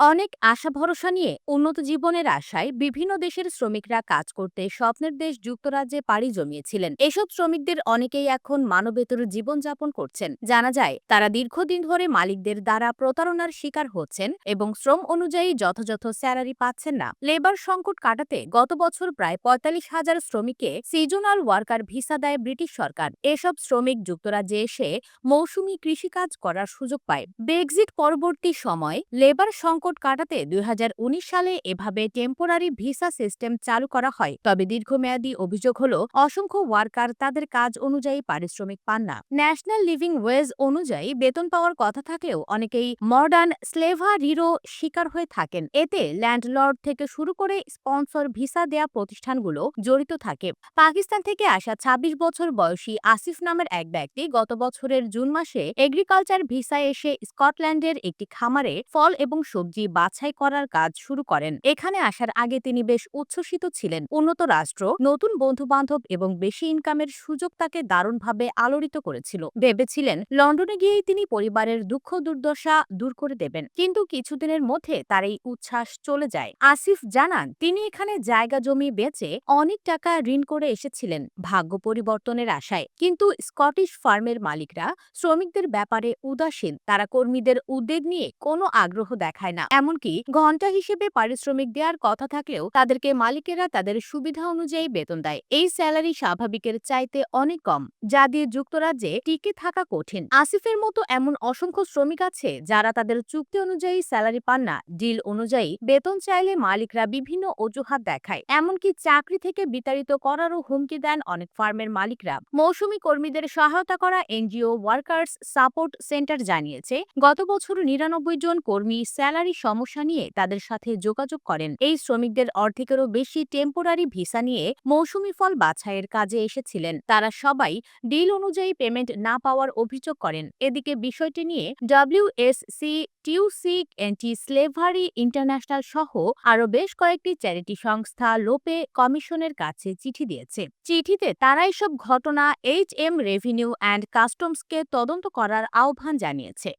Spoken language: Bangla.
অনেক আশা ভরসা নিয়ে উন্নত জীবনের আশায় বিভিন্ন দেশের শ্রমিকরা কাজ করতে স্বপ্নের দেশ যুক্তরাজ্যে পাড়ি জমিয়েছিলেন। এসব শ্রমিকদের অনেকেই এখন মানবেতর জীবনযাপন করছেন। জানা যায়, তারা দীর্ঘদিন ধরে মালিকদের দ্বারা প্রতারণার শিকার হচ্ছেন এবং শ্রম অনুযায়ী যথাযথ স্যালারি পাচ্ছেন না। লেবার সংকট কাটাতে গত বছর প্রায় পঁয়তাল্লিশ হাজার শ্রমিককে সিজনাল ওয়ার্কার ভিসা দেয় ব্রিটিশ সরকার। এসব শ্রমিক যুক্তরাজ্যে এসে মৌসুমি কৃষিকাজ করার সুযোগ পায়। ব্রেক্সিট পরবর্তী সময় লেবার সংকট কাটাতে দুই হাজার উনিশ সালে এভাবে টেম্পোরারি ভিসা সিস্টেম চালু করা হয়। তবে দীর্ঘমেয়াদী অভিযোগ হল, অসংখ্য ওয়ার্কার তাদের কাজ অনুযায়ী পারিশ্রমিক পান না। ন্যাশনাল লিভিং ওয়েজ অনুযায়ী বেতন পাওয়ার কথা থাকলেও অনেকেই মডার্ন স্লেভারিরও শিকার হয়ে থাকেন। এতে ল্যান্ডলর্ড থেকে শুরু করে স্পন্সর ভিসা দেয়া প্রতিষ্ঠানগুলো জড়িত থাকে। পাকিস্তান থেকে আসা ২৬ বছর বয়সী আসিফ নামের এক ব্যক্তি গত বছরের জুন মাসে এগ্রিকালচার ভিসায় এসে স্কটল্যান্ডের একটি খামারে ফল এবং সবজি বাছাই করার কাজ শুরু করেন। এখানে আসার আগে তিনি বেশ উচ্ছ্বসিত ছিলেন। উন্নত রাষ্ট্র, নতুন বন্ধু বান্ধব এবং বেশি ইনকামের সুযোগ তাকে দারুণভাবে আলোড়িত করেছিল। ভেবেছিলেন লন্ডনে গিয়েই তিনি পরিবারের দুঃখ দুর্দশা দূর করে দেবেন। কিন্তু কিছুদিনের মধ্যে তার এই উচ্ছ্বাস চলে যায়। আসিফ জানান, তিনি এখানে জায়গা জমি বেচে অনেক টাকা ঋণ করে এসেছিলেন ভাগ্য পরিবর্তনের আশায়। কিন্তু স্কটিশ ফার্মের মালিকরা শ্রমিকদের ব্যাপারে উদাসীন। তারা কর্মীদের উদ্বেগ নিয়ে কোনো আগ্রহ দেখায় না। এমনকি ঘণ্টা হিসেবে পারিশ্রমিক দেওয়ার কথা থাকলেও তাদেরকে মালিকেরা তাদের সুবিধা অনুযায়ী বেতন দেয়। এই স্যালারি স্বাভাবিকের চাইতে অনেক কম, যা দিয়ে যুক্তরাজ্যে টিকে থাকা কঠিন। আসিফের মতো এমন অসংখ্য শ্রমিক আছে যারা তাদের চুক্তি অনুযায়ী স্যালারি পান না, ডিল অনুযায়ী বেতন চাইলে মালিকরা বিভিন্ন অজুহাত দেখায়। এমনকি চাকরি থেকে বিতাড়িত করারও হুমকি দেন অনেক ফার্মের মালিকরা। মৌসুমী কর্মীদের সহায়তা করা এনজিও ওয়ার্কার্স সাপোর্ট সেন্টার জানিয়েছে, গত বছর নিরানব্বই জন কর্মী স্যালারি সমস্যা নিয়ে তাদের সাথে যোগাযোগ করেন। এই শ্রমিকদের অর্ধেকেরও বেশি টেম্পোরারি ভিসা নিয়ে মৌসুমি ফল বাছাইয়ের কাজে এসেছিলেন। তারা সবাই ডিল অনুযায়ী পেমেন্ট না পাওয়ার অভিযোগ করেন। এদিকে বিষয়টি নিয়ে WSC TUC anti slavery international সহ আরও বেশ কয়েকটি চ্যারিটি সংস্থা লোপে কমিশনের কাছে চিঠি দিয়েছে। চিঠিতে তারা এসব ঘটনা এইচ এম রেভিনিউ অ্যান্ড কাস্টমসকে তদন্ত করার আহ্বান জানিয়েছে।